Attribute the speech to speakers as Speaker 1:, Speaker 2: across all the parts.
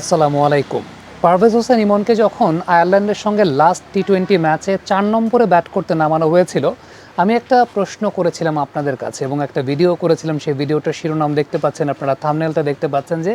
Speaker 1: আসসালামু আলাইকুম। পারভেজ হোসেন ইমনকে যখন আয়ারল্যান্ডের সঙ্গে লাস্ট টি টোয়েন্টি ম্যাচে চার নম্বরে ব্যাট করতে নামানো হয়েছিল, আমি একটা প্রশ্ন করেছিলাম আপনাদের কাছে এবং একটা ভিডিও করেছিলাম। সেই ভিডিওটার শিরোনাম দেখতে পাচ্ছেন আপনারা থামনেলটা দেখতে পাচ্ছেন যে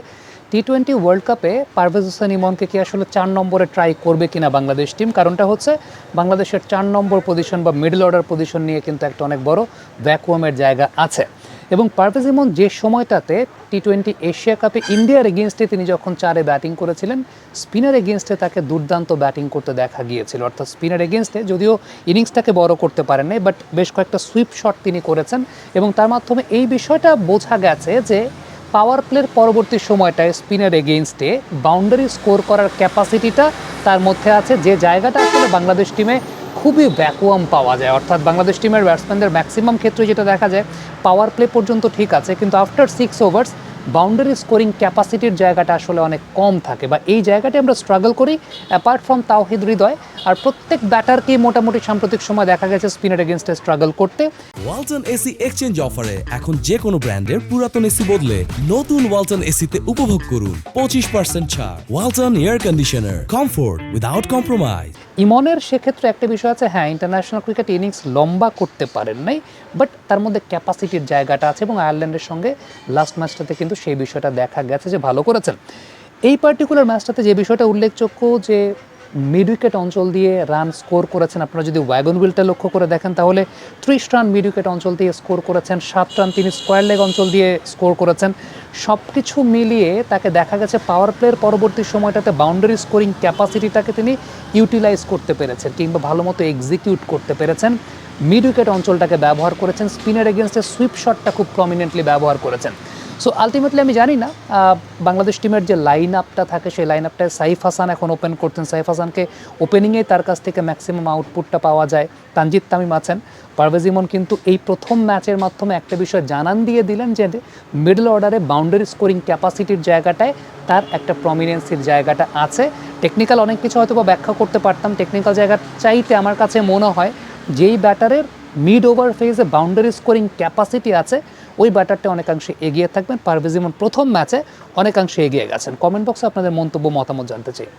Speaker 1: টি টোয়েন্টি ওয়ার্ল্ড কাপে পারভেজ হোসেন ইমনকে কি আসলে চার নম্বরে ট্রাই করবে কিনা বাংলাদেশ টিম কারণটা হচ্ছে বাংলাদেশের চার নম্বর পজিশন বা মিডল অর্ডার পজিশন নিয়ে কিন্তু একটা অনেক বড় ভ্যাকুয়ামের জায়গা আছে। এবং পারভেজ ইমন যে সময়টাতে টি টোয়েন্টি এশিয়া কাপে ইন্ডিয়ার এগেনস্টে তিনি যখন চারে ব্যাটিং করেছিলেন স্পিনার এগেনস্টে তাকে দুর্দান্ত ব্যাটিং করতে দেখা গিয়েছিল। অর্থাৎ স্পিনার এগেনস্টে যদিও ইনিংসটাকে বড় করতে পারেন বাট বেশ কয়েকটা সুইপ শট তিনি করেছেন এবং তার মাধ্যমে এই বিষয়টা বোঝা গেছে যে পাওয়ার প্লের পরবর্তী সময়টায় স্পিনার এগেনস্টে বাউন্ডারি স্কোর করার ক্যাপাসিটিটা তার মধ্যে আছে। যে জায়গাটা আসলে বাংলাদেশ টিমে খুবই ভ্যাকুয়াম পাওয়া যায়। অর্থাৎ বাংলাদেশ টিমের ব্যাটসম্যানদের ম্যাক্সিমাম ক্ষেত্রে যেটা দেখা যায় পাওয়ার প্লে পর্যন্ত ঠিক আছে, কিন্তু after six overs boundary scoring ক্যাপাসিটির জায়গাটা আসলে অনেক কম থাকে বা এই জায়গাটি আমরা স্ট্রাগল করি অ্যাপার্ট ফ্রম তাওহিদ হৃদয়। আর প্রত্যেক ব্যাটারকেই মোটামুটি সাম্প্রতিক সময় দেখা গেছে স্পিনার এগেনস্টে স্ট্রাগল করতে।
Speaker 2: ওয়ালটন এসি এক্সচেঞ্জ অফারে এখন যে কোনো ব্র্যান্ডের পুরাতন এসি বদলে নতুন ওয়ালটন এসিতে উপভোগ করুন। পঁচিশ পার্সেন্ট ছাড়। Walton air conditioner comfort without compromise
Speaker 1: ইমনের সেক্ষেত্রে একটা বিষয় আছে হ্যাঁ ইন্টারন্যাশনাল ক্রিকেট ইনিংস লম্বা করতে পারেন নাই বাট তার মধ্যে ক্যাপাসিটির জায়গাটা আছে এবং আয়ারল্যান্ডের সঙ্গে লাস্ট ম্যাচটাতে কিন্তু সেই বিষয়টা দেখা গেছে যে ভালো করেছেন। এই পার্টিকুলার ম্যাচটাতে যে বিষয়টা উল্লেখযোগ্য যে মিড উইকেট অঞ্চল দিয়ে রান স্কোর করেছেন। আপনারা যদি ওয়াগন উইলটা লক্ষ্য করে দেখেন, তাহলে ত্রিশ রান মিড উইকেট অঞ্চল দিয়ে স্কোর করেছেন, সাত রান তিনি স্কোয়ার লেগ অঞ্চল দিয়ে স্কোর করেছেন। সব কিছু মিলিয়ে তাকে দেখা গেছে পাওয়ার প্লের পরবর্তী সময়টাতে বাউন্ডারি স্কোরিং ক্যাপাসিটিটাকে তিনি ইউটিলাইজ করতে পেরেছেন কিংবা ভালো মতো এক্সিকিউট করতে পেরেছেন। মিড উইকেট অঞ্চলটাকে ব্যবহার করেছেন, স্পিনার এগেনস্টে সুইপ শটটা খুব প্রমিনেন্টলি ব্যবহার করেছেন। সো আলটিমেটলি আমি জানি না বাংলাদেশ টিমের যে লাইন আপটা থাকে, সেই লাইন আপটায় সাইফ হাসান এখন ওপেন করতেন সাইফ হাসানকে ওপেনিংয়ে তার কাছ থেকে ম্যাক্সিমাম আউটপুটটা পাওয়া যায়। তানজিদ তামিম আছেন। পারভেজ ইমন কিন্তু এই প্রথম ম্যাচের মাধ্যমে একটা বিষয় জানান দিয়ে দিলেন যে মিডল অর্ডারে বাউন্ডারি স্কোরিং ক্যাপাসিটির জায়গাটায় তার একটা প্রমিনেন্সির জায়গাটা আছে। টেকনিক্যাল অনেক কিছু হয়তো বা ব্যাখ্যা করতে পারতাম। টেকনিক্যাল জায়গা চাইতে আমার কাছে মনে হয়, যেই ব্যাটারের মিড ওভার ফেজে বাউন্ডারি স্কোরিং ক্যাপাসিটি আছে ওই ব্যাটারটা অনেকাংশে এগিয়ে থাকবেন। পারভেজ ইমন প্রথম ম্যাচে অনেকাংশে এগিয়ে গেছেন। কমেন্ট বক্সে আপনাদের মন্তব্য, মতামত জানতে চাই।